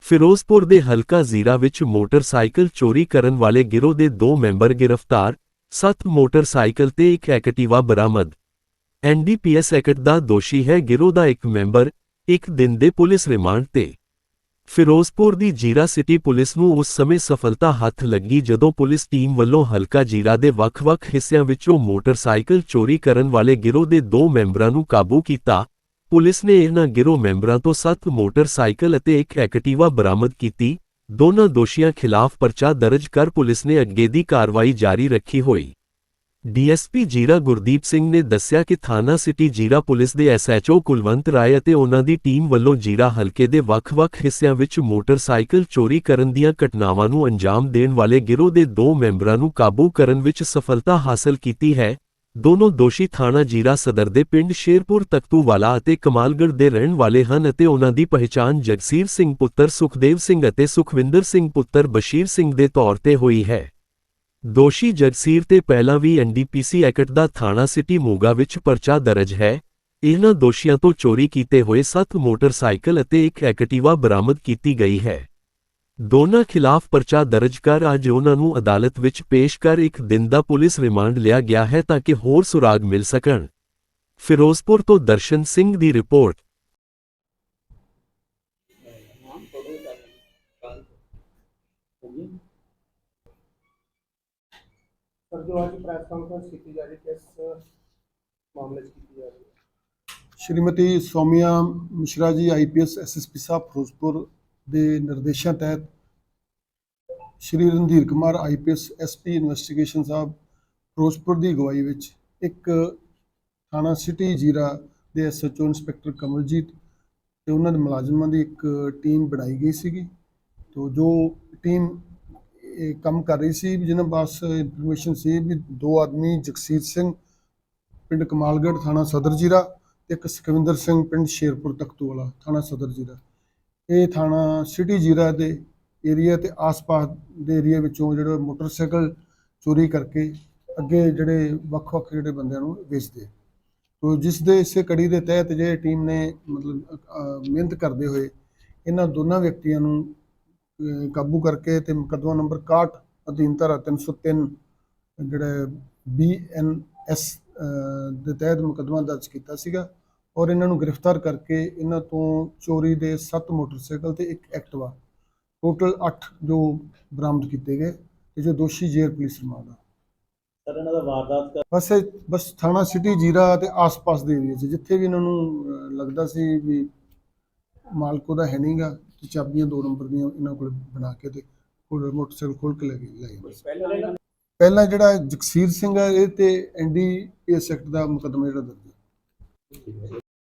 ਫਿਰੋਜ਼ਪੁਰ ਦੇ ਹਲਕਾ ਜ਼ੀਰਾ ਵਿੱਚ ਮੋਟਰਸਾਈਕਲ ਚੋਰੀ ਕਰਨ ਵਾਲੇ ਗਿਰੋਹ ਦੇ ਦੋ ਮੈਂਬਰ ਗ੍ਰਿਫਤਾਰ, ਸੱਤ ਮੋਟਰਸਾਈਕਲ ਤੇ ਇੱਕ ਐਕਟਿਵਾ ਬਰਾਮਦ। ਐਨਡੀਪੀਐਸ ਐਕਟ ਦਾ ਦੋਸ਼ੀ ਹੈ ਗਿਰੋਹ ਦਾ ਇੱਕ ਮੈਂਬਰ, ਇੱਕ ਦਿਨ ਦੇ ਪੁਲਿਸ ਰਿਮਾਂਡ ਤੇ। ਫਿਰੋਜ਼ਪੁਰ ਦੀ ਜੀਰਾ ਸਿਟੀ ਪੁਲਿਸ ਨੂੰ ਉਸ ਸਮੇਂ ਸਫਲਤਾ ਹੱਥ ਲੱਗੀ ਜਦੋਂ ਪੁਲਿਸ ਟੀਮ ਵੱਲੋਂ ਹਲਕਾ ਜੀਰਾ ਦੇ ਵੱਖ-ਵੱਖ ਹਿੱਸਿਆਂ ਵਿੱਚੋਂ ਮੋਟਰਸਾਈਕਲ ਚੋਰੀ ਕਰਨ ਵਾਲੇ ਗਿਰੋਹ ਦੇ ਦੋ ਮੈਂਬਰਾਂ ਨੂੰ ਕਾਬੂ ਕੀਤਾ। ਪੁਲਿਸ ਨੇ ਇਹਨਾਂ ਗਿਰੋਹ ਮੈਂਬਰਾਂ ਤੋਂ 7 ਮੋਟਰਸਾਈਕਲ ਅਤੇ ਇੱਕ ਐਕਟਿਵਾ ਬਰਾਮਦ ਕੀਤੀ। ਦੋਨਾਂ ਦੋਸ਼ੀਆਂ ਖਿਲਾਫ ਪਰਚਾ ਦਰਜ ਕਰ ਪੁਲਿਸ ਨੇ ਅੱਗੇ ਦੀ ਕਾਰਵਾਈ ਜਾਰੀ ਰੱਖੀ ਹੋਈ। ਡੀਐਸਪੀ ਜੀਰਾ ਗੁਰਦੀਪ ਸਿੰਘ ਨੇ ਦੱਸਿਆ ਕਿ ਥਾਣਾ ਸਿਟੀ ਜੀਰਾ ਪੁਲਿਸ ਦੇ ਐਸਐਚਓ ਕੁਲਵੰਤ ਰਾਏ ਅਤੇ ਉਹਨਾਂ ਦੀ ਟੀਮ ਵੱਲੋਂ ਜੀਰਾ ਹਲਕੇ ਦੇ ਵੱਖ-ਵੱਖ ਹਿੱਸਿਆਂ ਵਿੱਚ ਮੋਟਰਸਾਈਕਲ ਚੋਰੀ ਕਰਨ ਦੀਆਂ ਘਟਨਾਵਾਂ ਨੂੰ ਅੰਜਾਮ ਦੇਣ ਵਾਲੇ ਗਿਰੋਹ ਦੇ ਦੋ ਮੈਂਬਰਾਂ ਨੂੰ ਕਾਬੂ ਕਰਨ ਵਿੱਚ ਸਫਲਤਾ ਹਾਸਲ ਕੀਤੀ ਹੈ। ਦੋਨੋਂ ਦੋਸ਼ੀ ਥਾਣਾ ਜੀਰਾ ਸਦਰ ਦੇ ਪਿੰਡ ਸ਼ੇਰਪੁਰ ਤਖਤੂਵਾਲਾ ਅਤੇ ਕਮਾਲਗੜ੍ਹ ਦੇ ਰਹਿਣ ਵਾਲੇ ਹਨ ਅਤੇ ਉਹਨਾਂ ਦੀ ਪਹਿਚਾਣ ਜਗਸੀਰ ਸਿੰਘ ਪੁੱਤਰ ਸੁਖਦੇਵ ਸਿੰਘ ਅਤੇ ਸੁਖਵਿੰਦਰ ਸਿੰਘ ਪੁੱਤਰ ਬਸ਼ੀਰ ਸਿੰਘ ਦੇ ਤੌਰ ਤੇ ਹੋਈ ਹੈ। ਦੋਸ਼ੀ ਜਗਸੀਰ ਤੇ ਪਹਿਲਾਂ ਵੀ ਐਨਡੀਪੀਸੀ ਐਕਟ ਦਾ ਥਾਣਾ ਸਿਟੀ ਮੋਗਾ ਵਿੱਚ ਪਰਚਾ ਦਰਜ ਹੈ। ਇਹਨਾਂ ਦੋਸ਼ੀਆਂ ਤੋਂ ਚੋਰੀ ਕੀਤੇ ਹੋਏ 7 ਮੋਟਰਸਾਈਕਲ ਅਤੇ ਇੱਕ ਐਕਟਿਵਾ ਬਰਾਮਦ ਕੀਤੀ ਗਈ ਹੈ। ਦੋਨਾਂ ਖਿਲਾਫ ਪਰਚਾ ਦਰਜ ਕਰ ਅੱਜ ਉਹਨਾਂ ਨੂੰ ਅਦਾਲਤ ਵਿੱਚ ਪੇਸ਼ ਕਰ ਇੱਕ ਦਿਨ ਦਾ ਪੁਲਿਸ ਰਿਮਾਂਡ ਲਿਆ ਗਿਆ ਹੈ ਤਾਂ ਕਿ ਹੋਰ ਸੁਰਾਗ ਮਿਲ ਸਕਣ। ਫਿਰੋਜ਼ਪੁਰ ਤੋਂ ਦਰਸ਼ਨ ਸਿੰਘ ਦੀ ਰਿਪੋਰਟ। ਜੋ ਅੱਜ ਪ੍ਰੈਸ ਕਾਨਫਰੰਸ ਕੀਤੀ ਜਾ ਰਹੀ ਕਿਸ ਮਾਮਲੇ 'ਚ ਕੀਤੀ ਜਾ ਰਹੀ ਹੈ? ਸ਼੍ਰੀਮਤੀ ਸੌਮਿਆ ਮਿਸ਼ਰਾ ਜੀ ਆਈਪੀਐਸ ਐਸਐਸਪੀ ਸਾਹਿਬ, ਫਿਰੋਜ਼ਪੁਰ ਦੇ ਨਿਰਦੇਸ਼ਾਂ ਤਹਿਤ Shri Randhir Kumar IPS SP investigation ਸਾਹਿਬ, ਫਿਰੋਜ਼ਪੁਰ ਦੀ ਅਗਵਾਈ ਵਿੱਚ ਇੱਕ ਥਾਣਾ ਸਿਟੀ ਜੀਰਾ ਦੇ ਐਸਐਚਓ ਇੰਸਪੈਕਟਰ ਕਮਲਜੀਤ ਤੇ ਉਹਨਾਂ ਦੇ ਮੁਲਾਜ਼ਮਾਂ ਦੀ ਇੱਕ ਟੀਮ ਬਣਾਈ ਗਈ ਸੀਗੀ। ਤੋ ਜੋ ਟੀਮ ਕੰਮ ਕਰ ਰਹੀ ਸੀ ਜਿਹਨਾਂ ਪਾਸ ਇਨਫੋਰਮੇਸ਼ਨ ਸੀ ਵੀ ਦੋ ਆਦਮੀ ਜਗਸੀਰ ਸਿੰਘ ਪਿੰਡ ਕਮਾਲਗੜ੍ਹ, ਥਾਣਾ ਸਦਰ ਜੀਰਾ ਤੇ ਇੱਕ ਸੁਖਵਿੰਦਰ ਸਿੰਘ ਪਿੰਡ ਸ਼ੇਰਪੁਰ ਤਖਤੂ ਵਾਲਾ, ਥਾਣਾ ਸਦਰ ਜੀਰਾ ਇਹ ਥਾਣਾ ਸਿਟੀ ਜੀਰਾ ਦੇ ਏਰੀਆ ਤੇ ਆਸ-ਪਾਸ ਦੇ ਏਰੀਆ ਵਿੱਚੋਂ ਜਿਹੜੇ ਮੋਟਰਸਾਈਕਲ ਚੋਰੀ ਕਰਕੇ ਅੱਗੇ ਜਿਹੜੇ ਵੱਖ-ਵੱਖ ਜਿਹੜੇ ਬੰਦਿਆਂ ਨੂੰ ਵੇਚਦੇ। ਤੋ ਜਿਸ ਦੇ ਇਸੇ ਕੜੀ ਦੇ ਤਹਿਤ ਜੇ ਟੀਮ ਨੇ ਮਤਲਬ ਮਿਹਨਤ ਕਰਦੇ ਹੋਏ ਇਹਨਾਂ ਦੋਨਾਂ ਵਿਅਕਤੀਆਂ ਨੂੰ ਕਾਬੂ ਕਰਕੇ ਤੇ ਮੁਕੱਦਮਾ ਨੰਬਰ 61 ਅਧੀਨ ਧਾਰਾ 303 ਜਿਹੜਾ ਬੀਐਨਐਸ ਦੇ ਤਹਿਤ ਮੁਕੱਦਮਾ ਦਰਜ ਕੀਤਾ ਸੀਗਾ ਔਰ ਇਹਨਾਂ ਨੂੰ ਗ੍ਰਿਫਤਾਰ ਕਰਕੇ ਇਹਨਾਂ ਤੋਂ ਚੋਰੀ ਦੇ 7 ਮੋਟਰਸਾਈਕਲ ਤੇ ਇੱਕ ਐਕਟਿਵਾ ਟੋਟਲ 8 ਜੋ ਬਰਾਮਦ ਕੀਤੇ ਗਏ ਤੇ ਜੋ ਦੋਸ਼ੀ ਜੇਰ ਪੁਲਿਸ ਰਿਮਾਂਡ ਆ। ਸਰ ਇਹਨਾਂ ਦਾ ਵਾਰਦਾਤ ਬਸ ਬਸ ਥਾਣਾ ਸਿਟੀ ਜੀਰਾ ਤੇ ਆਸ-ਪਾਸ ਦੇ ਏਰੀਆ 'ਚ ਜਿੱਥੇ ਵੀ ਇਹਨਾਂ ਨੂੰ ਲੱਗਦਾ ਸੀ ਵੀ ਮਾਲਕੋ ਦਾ ਹੈ ਨਹੀਂਗਾ ਤੇ ਚਾਬੀਆਂ ਦੋ ਨੰਬਰ ਦੀਆਂ ਇਹਨਾਂ ਕੋਲ ਬਣਾ ਕੇ ਤੇ ਕੋਲ ਮੋਟਰਸਾਈਕਲ ਖੋਲ ਕੇ ਲੈ ਗਏ ਲੈ ਗਏ ਪਹਿਲਾਂ ਜਿਹੜਾ ਜਗਸੀਰ ਸਿੰਘ ਹੈ ਇਹ ਤੇ ਐਨਡੀਪੀਐਸ ਐਕਟ ਦਾ ਮੁਕੱਦਮਾ ਜਿਹੜਾ ਦਰਜ ਹੈ।